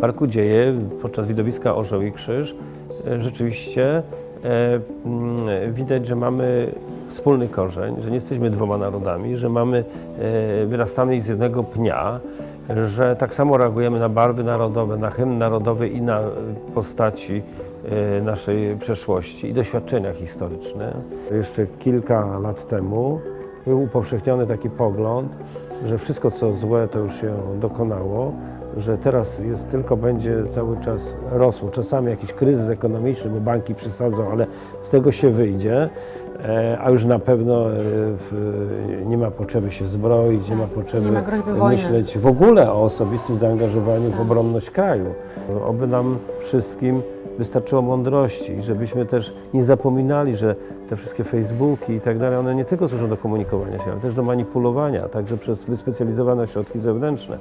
parku dzieje podczas widowiska Orzeł i Krzyż. E, Rzeczywiście e, mm, widać, że mamy wspólny korzeń, że nie jesteśmy dwoma narodami, że mamy, e, wyrastamy z jednego pnia, że tak samo reagujemy na barwy narodowe, na hymn narodowy i na postaci naszej przeszłości i doświadczenia historyczne. Jeszcze kilka lat temu był upowszechniony taki pogląd, że wszystko co złe to już się dokonało, że teraz jest tylko będzie cały czas rosło. Czasami jakiś kryzys ekonomiczny, bo banki przesadzą, ale z tego się wyjdzie, e, a już na pewno e, nie ma potrzeby się zbroić, nie ma potrzeby nie ma myśleć w ogóle o osobistym zaangażowaniu w obronność kraju. Oby nam wszystkim wystarczyło mądrości żebyśmy też nie zapominali, że te wszystkie Facebooki i tak dalej, one nie tylko służą do komunikowania się, ale też do manipulowania, także przez wyspecjalizowane środki zewnętrzne.